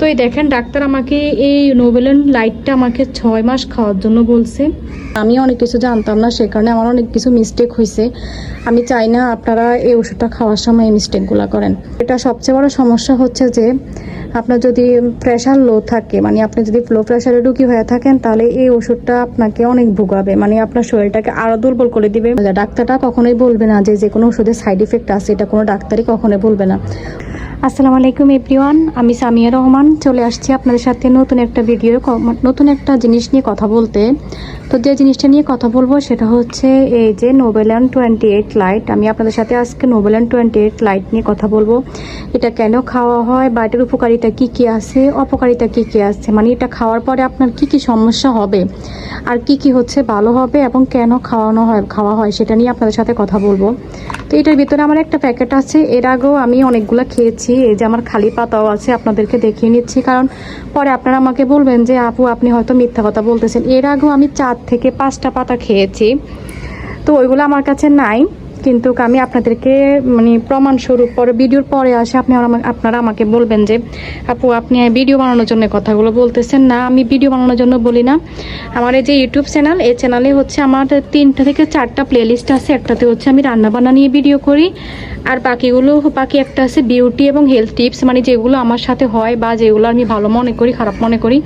তো এই দেখেন, ডাক্তার আমাকে এই নোবেলেন লাইটটা আমাকে ছয় মাস খাওয়ার জন্য বলছে। আমি অনেক কিছু জানতাম না, সে কারণে আমার অনেক কিছু মিস্টেক হয়েছে আমি চাই না আপনারা এই ওষুধটা খাওয়ার সময় এই মিস্টেকগুলো করেন। এটা সবচেয়ে বড় সমস্যা হচ্ছে যে, আপনার যদি প্রেশার লো থাকে মানে আপনি যদি লো প্রেশারে রুগী হয়ে থাকেন, তাহলে এই ওষুধটা আপনাকে অনেক ভোগাবে। মানে আপনার শরীরটাকে আরও দুর্বল করে দিবে। ডাক্তারটা কখনোই বলবে না যে যে কোনো ওষুধের সাইড ইফেক্ট আছে, এটা কোনো ডাক্তারই কখনোই বলবে না। আসসালামু আলাইকুম, এভরিওয়ান। আমি সামিয়া রহমান। চলে আসছি আপনাদের সাথে নতুন একটা ভিডিও নতুন একটা জিনিস নিয়ে কথা বলতে। তো যে জিনিসটা নিয়ে কথা বলব সেটা হচ্ছে এই যে নোবেলান টোয়েন্টি এইট লাইট আমি আপনাদের সাথে আজকে নোবেলান টোয়েন্টি এইট লাইট নিয়ে কথা বলব। এটা কেন খাওয়া হয় বা এটার উপকারিতা কী কী আছে, অপকারিতা কী কী আছে? মানে এটা খাওয়ার পরে আপনার কি কি সমস্যা হবে? আর কি কি হচ্ছে ভালো হবে এবং কেন খাওয়ানো হয়, খাওয়া হয় সেটা নিয়ে আপনাদের সাথে কথা বলব। তো এটার ভিতরে আমার একটা প্যাকেট আছে। এর আগেও আমি অনেকগুলো খেয়েছি। এই যে আমার খালি পাতাও আছে, আপনাদেরকে দেখিয়ে নিচ্ছি। কারণ পরে আপনারা আমাকে বলবেন যে, আপু, আপনি হয়তো মিথ্যা কথা বলতেছেন। এর আগেও আমি চার থেকে পাঁচটা পাতা খেয়েছি। তো ওইগুলো আমার কাছে নাই। কিন্তু আমি আপনাদেরকে মানে প্রমাণস্বরূপ পরে, ভিডিওর পরে আসে, আপনি আপনারা আমাকে বলবেন যে, আপু, আপনি ভিডিও বানানোর জন্য কথাগুলো বলতেছেন। না, আমি ভিডিও বানানোর জন্য বলি না। আমার এই যে ইউটিউব চ্যানেল এই চ্যানেলে হচ্ছে আমার তিনটা থেকে চারটা প্লেলিস্ট আছে। একটাতে হচ্ছে আমি রান্নাবান্না নিয়ে ভিডিও করি, আর বাকিগুলো, বাকি একটা আছে বিউটি এবং হেলথ টিপস মানে যেগুলো আমার সাথে হয় বা যেগুলো আমি ভালো মনে করি, খারাপ মনে করি,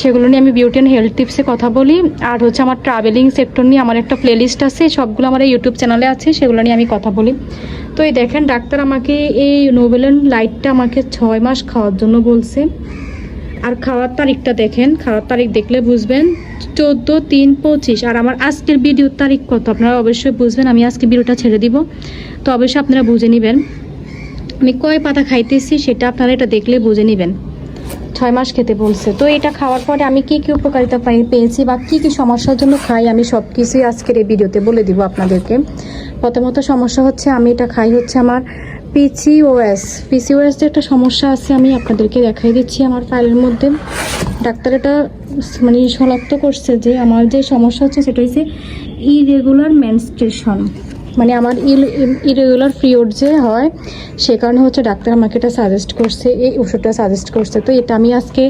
সেগুলো নিয়ে আমি বিউটি অ্যান্ড হেলথ টিপসে কথা বলি। আর হচ্ছে আমার ট্রাভেলিং সেক্টর নিয়ে আমার একটা প্লেলিস্ট আছে, সবগুলো আমার ইউটিউব চ্যানেলে আছে সেগুলো নিয়ে আমি কথা বলি। তো এই দেখেন, ডাক্তার আমাকে এই নোবেলেন লাইটটা আমাকে ছয় মাস খাওয়ার জন্য বলছে। আর খাওয়ার তারিখটা দেখেন, খাওয়ার তারিখ দেখলে বুঝবেন, চোদ্দ তিন পঁচিশ। আর আমার আজকের ভিডিওর তারিখ কত, আপনারা অবশ্যই বুঝবেন, আমি আজকে ভিডিওটা ছেড়ে দিব। তো অবশ্যই আপনারা বুঝে নেবেন। আমি কয় পাতা খাইতেছি সেটা আপনারা এটা দেখলে বুঝে নেবেন। ছয় মাস খেতে বলছে। তো এটা খাওয়ার পরে আমি কি কি উপকারিতা পাই, পেয়েছি বা কি কি সমস্যার জন্য খাই, আমি সব কিছুই আজকের এই ভিডিওতে বলে দিব আপনাদেরকে। প্রথমত সমস্যা হচ্ছে, আমি এটা খাই হচ্ছে আমার পিসিওএস পিসিওএস যে একটা সমস্যা আছে, আমি আপনাদেরকে দেখাই দিচ্ছি আমার ফাইলের মধ্যে। ডাক্তার এটা মানে শনাক্ত করছে যে, আমার যে সমস্যা হচ্ছে, সেটা হচ্ছে ইরেগুলার মেনস্ট্রেশন মানে আমার ইল ইরেগুলার পিরিয়ড যে হয়, সে কারণে হচ্ছে ডাক্তার আমাকে এটা সাজেস্ট করছে, এই ওষুধটা সাজেস্ট করছে। তো এটা আমি আজকে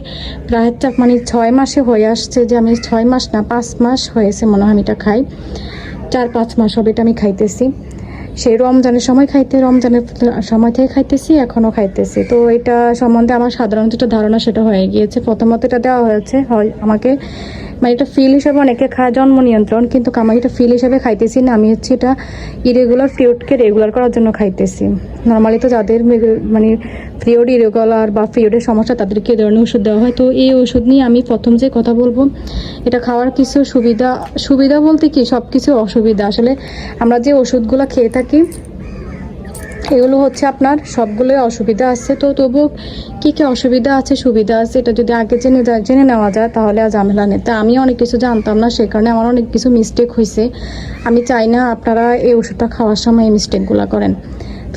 প্রায় মানে ছয় মাসে হয়ে আসছে যে আমি ছয় মাস না, পাঁচ মাস হয়েছে মনে হয় আমি এটা খাই। চার, পাঁচ মাস হবে এটা আমি খাইতেছি। সেই রমজানের সময় খাইতে, রমজানের সময় থেকে খাইতেছি, এখনও খাইতেছি। তো এটা সম্বন্ধে আমার সাধারণত একটা ধারণা সেটা হয়ে গিয়েছে। প্রথমত এটা দেওয়া হয়েছে, হয় আমাকে মানে এটা ফিল হিসাবে অনেকে খায়, জন্ম নিয়ন্ত্রণ, কিন্তু আমি এটা ফিল হিসাবে খাইতেছি না। আমি হচ্ছে এটা ইরেগুলার পিরিয়ডকে রেগুলার করার জন্য খাইতেছি। নর্মালি তো যাদের মানে পিরিয়ড ইরেগুলার বা পিরিয়ডের সমস্যা, তাদেরকে এই ধরনের ওষুধ দেওয়া হয়। তো এই ওষুধ নিয়ে আমি প্রথম যে কথা বলব, এটা খাওয়ার কিছু সুবিধা সুবিধা বলতে কি সব কিছু অসুবিধা। আসলে আমরা যে ওষুধগুলো খেয়ে থাকি এগুলো হচ্ছে আপনার সবগুলোই অসুবিধা আছে। তো তবু কি কি অসুবিধা আছে, সুবিধা আছে, এটা যদি আগে জেনে যায় জেনে নেওয়া যায় তাহলে আর ঝামেলা নেই। তা আমি অনেক কিছু জানতাম না, সে কারণে আমার অনেক কিছু মিস্টেক হয়েছে আমি চাই না আপনারা এই ওষুধটা খাওয়ার সময় এই মিস্টেকগুলো করেন।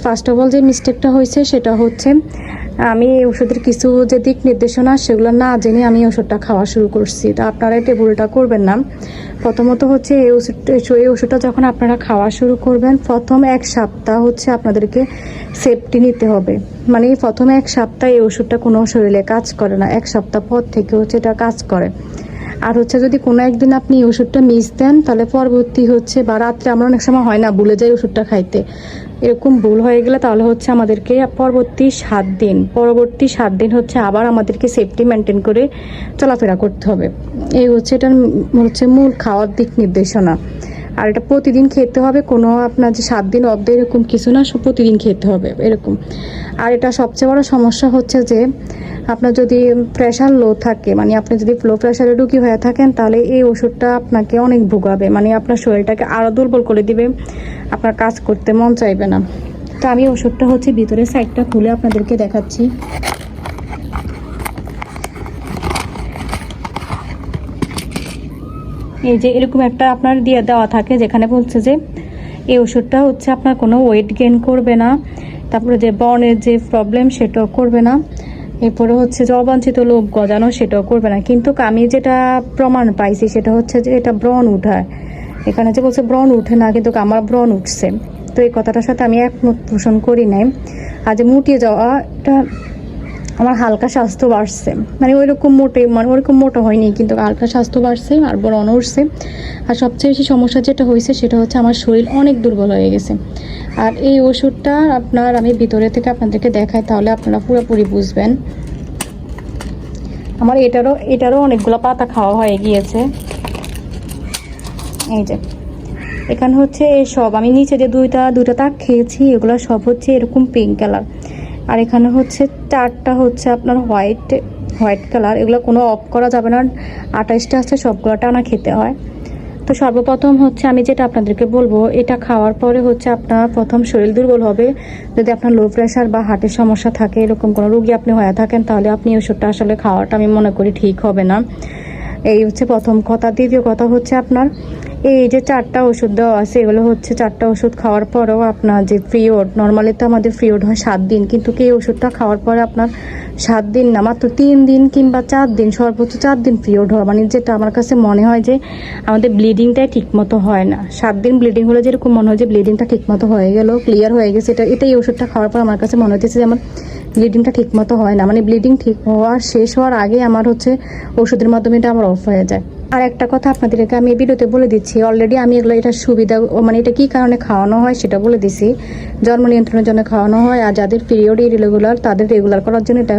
ফার্স্ট অফ অল যে মিস্টেকটা হয়েছে সেটা হচ্ছে আমি ওষুধের কিছু যে দিক নির্দেশনা, সেগুলো না জেনে আমি ওষুধটা খাওয়া শুরু করছি। তা আপনারা এই টেবুলটা করবেন না। প্রথমত হচ্ছে এই ওষুধটা এই ওষুধটা যখন আপনারা খাওয়া শুরু করবেন, প্রথম এক সপ্তাহ হচ্ছে আপনাদেরকে সেফটি নিতে হবে। মানে প্রথম এক সপ্তাহ এই ওষুধটা কোনো শরীরে কাজ করে না। এক সপ্তাহ পর থেকে হচ্ছে এটা কাজ করে। আর হচ্ছে যদি কোনো একদিন আপনি ওষুধটা মিস দেন, তাহলে পরবর্তী হচ্ছে বা রাত্রে, আমরা অনেক সময় হয় না, ভুলে যাই ওষুধটা খাইতে। এরকম ভুল হয়ে গেলে তাহলে হচ্ছে আমাদেরকে পরবর্তী সাত দিন, পরবর্তী সাত দিন হচ্ছে আবার আমাদেরকে সেফটি মেনটেন করে চলাফেরা করতে হবে। এই হচ্ছে এটার হচ্ছে মূল খাওয়ার দিক নির্দেশনা। আর এটা প্রতিদিন খেতে হবে, কোনো আপনার যে সাত দিন অর্ধ এরকম কিছু না প্রতিদিন খেতে হবে, এরকম। আর এটা সবচেয়ে বড় সমস্যা হচ্ছে যে আপনার যদি প্রেশার লো থাকে মানে আপনি যদি লো প্রেশারে রুগী হয়ে থাকেন, তাহলে এই ওষুধটা আপনাকে অনেক ভোগাবে। মানে আপনার শরীরটাকে আরও দুর্বল করে দিবে, আপনার কাজ করতে মন চাইবে না। তো আমি ওষুধটা হচ্ছে ভিতরের সাইডটা খুলে আপনাদেরকে দেখাচ্ছি। এই যে এরকম একটা আপনার দিয়ে দেওয়া থাকে, যেখানে বলছে যে এই ওষুধটা হচ্ছে আপনার কোনো ওয়েট গেইন করবে না। তারপরে যে বর্ণের যে প্রবলেম সেটাও করবে না। এরপরে হচ্ছে যে অবাঞ্ছিত লোভ গজানো সেটাও করবে না। কিন্তু আমি যেটা প্রমাণ পাইছি সেটা হচ্ছে যে এটা ব্রণ উঠায়। এখানে যে বলছে ব্রণ উঠে না, কিন্তু আমার ব্রণ উঠছে। তো এই কথাটার সাথে আমি একমত পোষণ করি নাই। আর যে মুটিয়ে যাওয়া এটা আমার হালকা স্বাস্থ্য বাড়ছে। মানে ওইরকম মোটে মানে ওইরকম মোটা হয়নি, কিন্তু হালকা স্বাস্থ্য বাড়ছে আর বড় উঠছে। আর সবচেয়ে বেশি সমস্যা যেটা হয়েছে সেটা হচ্ছে আমার শরীর অনেক দুর্বল হয়ে গেছে। আর এই ওষুধটা আপনার আমি ভিতরে থেকে আপনাদেরকে দেখাই, তাহলে আপনারা পুরোপুরি বুঝবেন। আমার এটারও এটারও অনেকগুলো পাতা খাওয়া হয়ে গিয়েছে। এই যে, এখানে হচ্ছে সব আমি নিচে যে দুইটা দুইটা তাক খেয়েছি, এগুলো সব হচ্ছে এরকম পিঙ্ক কালার আর এখানে হচ্ছে চারটা হচ্ছে আপনার হোয়াইট হোয়াইট কালার। এগুলো কোনো অফ করা যাবে না। আঠাশটা আছে সবগুলো টানা খেতে হয়। তো সর্বপ্রথম হচ্ছে আমি যেটা আপনাদেরকে বলব, এটা খাওয়ার পরে হচ্ছে আপনার প্রথম শরীর দুর্বল হবে। যদি আপনার লো প্রেশার বা হার্টের সমস্যা থাকে, এরকম কোনো রুগী আপনি হয়ে থাকেন, তাহলে আপনি ওষুধটা আসলে খাওয়াটা আমি মনে করি ঠিক হবে না। এই হচ্ছে প্রথম কথা। দ্বিতীয় কথা হচ্ছে আপনার এই যে চারটা ওষুধ দেওয়া আছে, এগুলো হচ্ছে চারটা ওষুধ খাওয়ার পরেও আপনার যে পিরিয়ড নর্মালি তো আমাদের পিরিয়ড হয় সাত দিন, কিন্তু কি ওষুধটা খাওয়ার পরে আপনার সাত দিন না, মাত্র তিন দিন কিংবা চার দিন, সর্বোচ্চ চার দিন পিরিয়ড হয় মানে যেটা আমার কাছে মনে হয় যে আমাদের ব্লিডিংটাই ঠিকমতো হয় না। সাত দিন ব্লিডিং হলে যেরকম মনে হয় যে ব্লিডিংটা ঠিকমতো হয়ে গেল ক্লিয়ার হয়ে গেছে, এটা, এটাই ওষুধটা খাওয়ার পর আমার কাছে মনে হচ্ছে যে আমার ব্লিডিংটা ঠিকমতো হয় না মানে ব্লিডিং ঠিক হওয়ার, শেষ হওয়ার আগে আমার হচ্ছে ওষুধের মাধ্যমে এটা আমার অফ হয়ে যায়। আর একটা কথা আপনাদেরকে আমি ভিডিওতে বলে দিচ্ছি অলরেডি আমি এগুলো, এটা সুবিধা মানে এটা কি কারণে খাওয়ানো হয় সেটা বলে দিছি। জন্ম নিয়ন্ত্রণের জন্য খাওয়ানো হয় আর যাদের পিরিয়ড ইরেগুলার তাদের রেগুলার করার জন্য এটা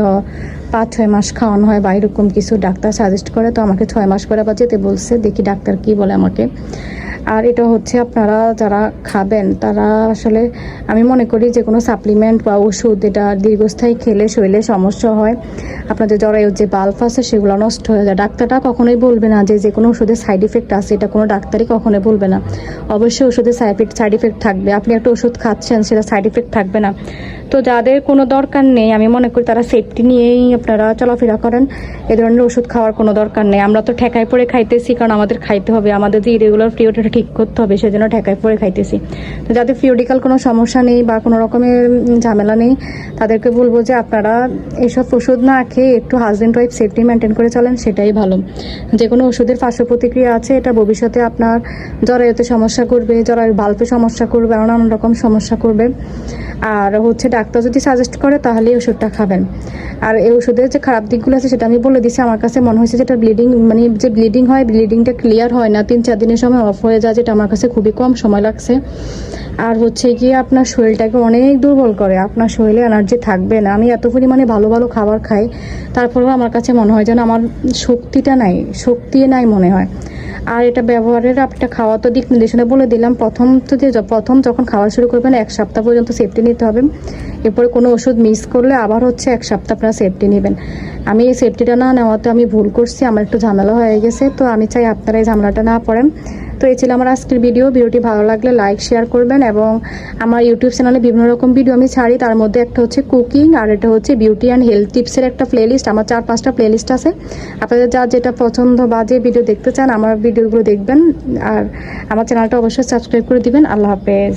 পাঁচ, ছয় মাস খাওয়ানো হয় বা এরকম কিছু ডাক্তার সাজেস্ট করে, তো আমাকে ছয় মাস পরে আবার যেতে বলছে, দেখি ডাক্তার কি বলে আমাকে। আর এটা হচ্ছে আপনারা যারা খাবেন, তারা আসলে আমি মনে করি যে কোনো সাপ্লিমেন্ট বা ওষুধ এটা দীর্ঘস্থায়ী খেলে শরীরে সমস্যা হয়। আপনাদের জরায়ুর যে বাল্ব আছে সেগুলো নষ্ট হয়ে যায়। ডাক্তাররা কখনোই বলবে না যে যে কোনো ওষুধের সাইড ইফেক্ট আছে, এটা কোনো ডাক্তারই কখনোই বলবে না। অবশ্যই ওষুধের সাইড ইফেক্ট সাইড ইফেক্ট থাকবে। আপনি একটা ওষুধ খাচ্ছেন, সেটা সাইড ইফেক্ট থাকবে না। তো যাদের কোনো দরকার নেই, আমি মনে করি তারা সেফটি নিয়েই আপনারা চলাফেরা করেন। এ ধরনের ওষুধ খাওয়ার কোনো দরকার নেই। আমরা তো ঠেকায় পড়ে খাইতেছি, কারণ আমাদের খাইতে হবে। আমাদের যে ইরেগুলার পিরিয়ডটা ঠিক করতে হবে, সেজন্য ঠেকায় পড়ে খাইতেছি। তো যাদের ফিওডিক্যাল কোনো সমস্যা নেই বা কোনো রকমের ঝামেলা নেই, তাদেরকে বলব যে আপনারা এসব ওষুধ না খেয়ে একটু হাজব্যান্ড ওয়াইফ সেফটি মেনটেন করে চলেন, সেটাই ভালো। যে কোনো ওষুধের পার্শ্ব প্রতিক্রিয়া আছে, এটা ভবিষ্যতে আপনার জরায়ুতে সমস্যা করবে, জরায়ুর বাল্পে সমস্যা করবে আরও নানান রকম সমস্যা করবে। আর হচ্ছে ডাক্তার যদি সাজেস্ট করে, তাহলে এই ওষুধটা খাবেন। আর এই ওষুধের যে খারাপ দিকগুলো আছে, সেটা আমি বলে দিচ্ছি আমার কাছে মনে হয়েছে যেটা ব্লিডিং মানে যে ব্লিডিং হয় ব্লিডিংটা ক্লিয়ার হয় না। তিন, চার দিনের সময় অফ হয়ে যায়, যেটা আমার কাছে খুবই কম সময় লাগছে। আর হচ্ছে গিয়ে আপনার শরীরটাকে অনেক দুর্বল করে। আপনার শরীরে এনার্জি থাকবে না। আমি এত পরিমাণে ভালো ভালো খাবার খাই, তারপরেও আমার কাছে মনে হয় যেন আমার শক্তিটা নাই শক্তি নাই মনে হয়। আর এটা ব্যবহারের আপনার খাওয়া তো দিক নির্দেশনা বলে দিলাম। প্রথম তো যে প্রথম যখন খাওয়া শুরু করবেন, এক সপ্তাহ পর্যন্ত সেফটি নিতে হবে। এরপরে কোনো ওষুধ মিস করলে আবার হচ্ছে এক সপ্তাহ আপনারা সেফটি নেবেন। আমি এই সেফটিটা না নেওয়াতে আমি ভুল করছি, আমার একটু ঝামেলা হয়ে গেছে। তো আমি চাই আপনারা এই ঝামেলাটা না পড়েন। তো এই ছিল আমার আজকের ভিডিও ভিডিওটি ভালো লাগলে লাইক শেয়ার করবেন এবং আমার ইউটিউব চ্যানেলে বিভিন্ন রকম ভিডিও আমি ছাড়ি। তার মধ্যে একটা হচ্ছে কুকিং আর এটা হচ্ছে বিউটি অ্যান্ড হেলথ টিপসের একটা প্লেলিস্ট আমার চার পাঁচটা প্লেলিস্ট আছে। আপনাদের যা যেটা পছন্দ বা যে ভিডিও দেখতে চান, আমার ভিডিওগুলো দেখবেন। আর আমার চ্যানেলটা অবশ্যই সাবস্ক্রাইব করে দিবেন। আল্লাহ হাফেজ।